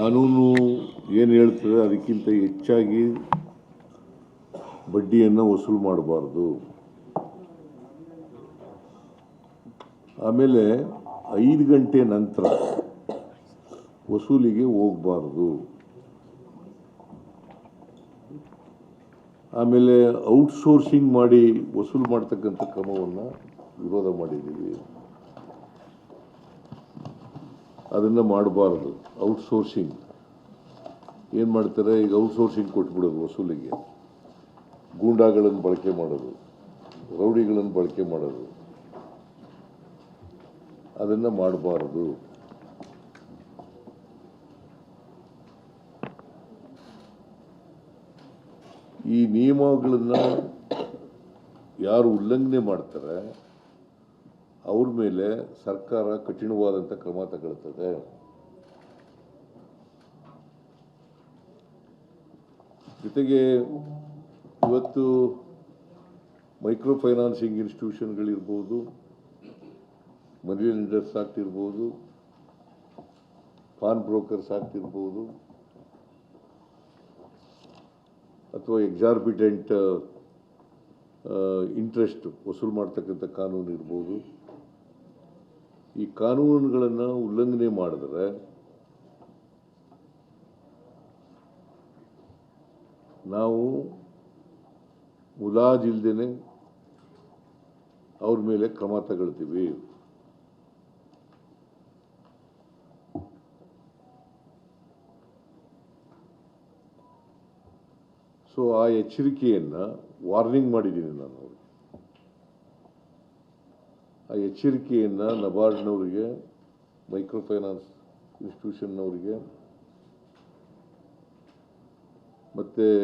ಕಾನೂನು ಏನು ಹೇಳ್ತದೆ ಅದಕ್ಕಿಂತ ಹೆಚ್ಚಾಗಿ ಬಡ್ಡಿಯನ್ನು ವಸೂಲು ಮಾಡಬಾರ್ದು. ಆಮೇಲೆ ಐದು ಗಂಟೆ ನಂತರ ವಸೂಲಿಗೆ ಹೋಗಬಾರ್ದು. ಆಮೇಲೆ ಔಟ್ಸೋರ್ಸಿಂಗ್ ಮಾಡಿ ವಸೂಲು ಮಾಡ್ತಕ್ಕಂಥ ಕ್ರಮವನ್ನು ವಿರೋಧ ಮಾಡಿದ್ದೀವಿ. ಅದನ್ನು ಮಾಡಬಾರ್ದು. ಔಟ್ಸೋರ್ಸಿಂಗ್. ಏನು ಮಾಡ್ತಾರೆ? ಈಗ ಔಟ್ಸೋರ್ಸಿಂಗ್ ಕೊಟ್ಬಿಡೋದು ವಸೂಲಿಗೆ. ಗೂಂಡಾಗಳನ್ನು ಬಳಕೆ ಮಾಡೋದು. ರೌಡಿಗಳನ್ನು ಬಳಕೆ ಮಾಡೋದು. ಅದನ್ನು ಮಾಡಬಾರ್ದು. ಈ ನಿಯಮಗಳನ್ನು ಯಾರು ಉಲ್ಲಂಘನೆ ಮಾಡ್ತಾರೆ? ಅವ್ರ ಮೇಲೆ ಸರ್ಕಾರ ಕಠಿಣವಾದಂಥ ಕ್ರಮ ತಗೊಳ್ತದೆ. ಜೊತೆಗೆ ಇವತ್ತು ಮೈಕ್ರೋ ಫೈನಾನ್ಸಿಂಗ್ ಇನ್ಸ್ಟಿಟ್ಯೂಷನ್ಗಳಿರ್ಬೋದು, ಮನಿ ಲೆಂಡರ್ಸ್ ಆಗ್ತಿರ್ಬೋದು ಪಾನ್ ಬ್ರೋಕರ್ಸ್ ಆಗ್ತಿರ್ಬೋದು ಅಥವಾ ಎಕ್ಸಾರ್ಬಿಟೆಂಟ್ ಇಂಟ್ರೆಸ್ಟ್ ವಸೂಲು ಮಾಡ್ತಕ್ಕಂಥ ಕಾನೂನು ಇರ್ಬೋದು. ಈ ಕಾನೂನುಗಳನ್ನು ಉಲ್ಲಂಘನೆ ಮಾಡಿದ್ರೆ ನಾವು ಮುಲಾಜಿಲ್ದೇನೆ ಅವ್ರ ಮೇಲೆ ಕ್ರಮ ತಗೊಳ್ತೀವಿ. ಸೊ ಆ ಎಚ್ಚರಿಕೆಯನ್ನು ವಾರ್ನಿಂಗ್ ಮಾಡಿದ್ದೀನಿ ನಾನು ಅವ್ರಿಗೆ. ಆ ಎಚ್ಚರಿಕೆಯನ್ನು ನಬಾರ್ಡ್ನವರಿಗೆ ಮೈಕ್ರೋ ಫೈನಾನ್ಸ್ ಇನ್ಸ್ಟಿಟ್ಯೂಷನ್ನವರಿಗೆ ಮತ್ತು